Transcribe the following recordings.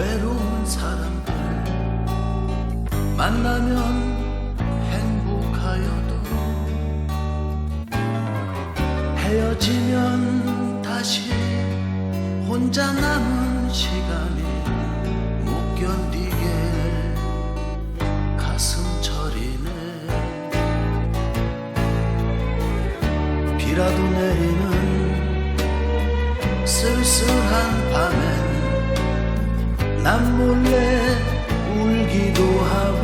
외로운 사람들 만나면 행복하여도 헤어지면 다시 혼자 남은 시간이 못 견디게 가슴 저리네. 비라도 내리는 쓸쓸한 밤엔 난 몰래 울기도 하고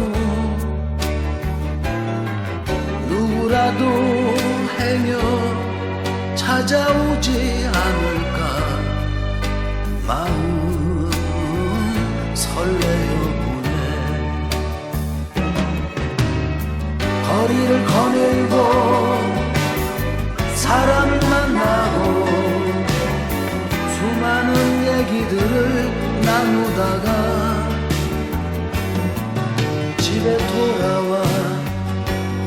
누구라도 행여 찾아오지 않을까. 마음 설레어 보네 거리를 거닐고 사람을 만나고 수많은 얘기들을 나누다가 집에 돌아와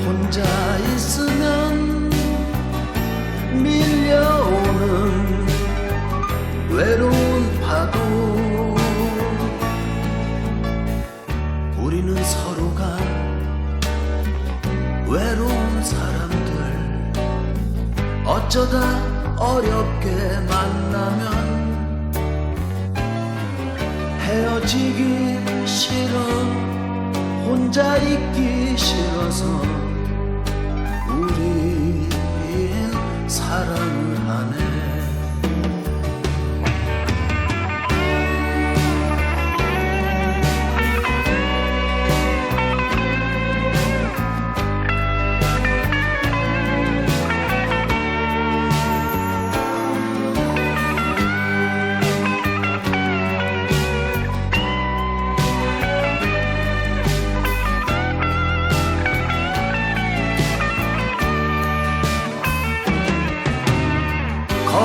혼자 있으면 밀려오는 외로운 파도. 우리는 서로가 외로운 사람들. 어쩌다 어렵게 만 지기 싫어. 혼자 있기 싫어서 우린 사랑을 하네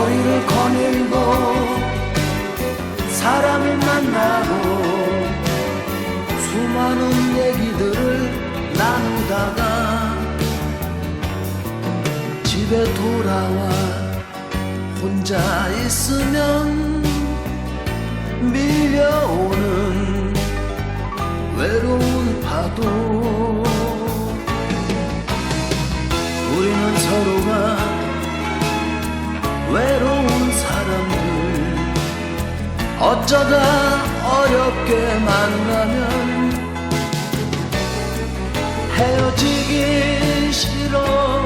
거리를 거닐고 사람을 만나고 수많은 얘기들을 나누다가 집에 돌아와 혼자 있으면 밀려오는 외로운 파도. 우리는 서로 어쩌다 어렵게 만나면 헤어지기 싫어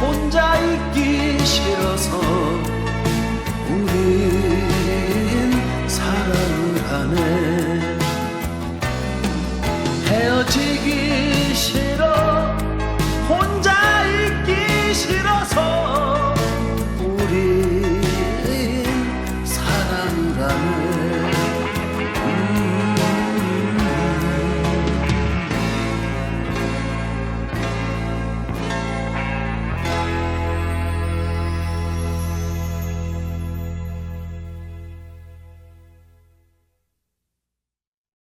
혼자 있기 싫어서 우린 사랑을 하네. 헤어지기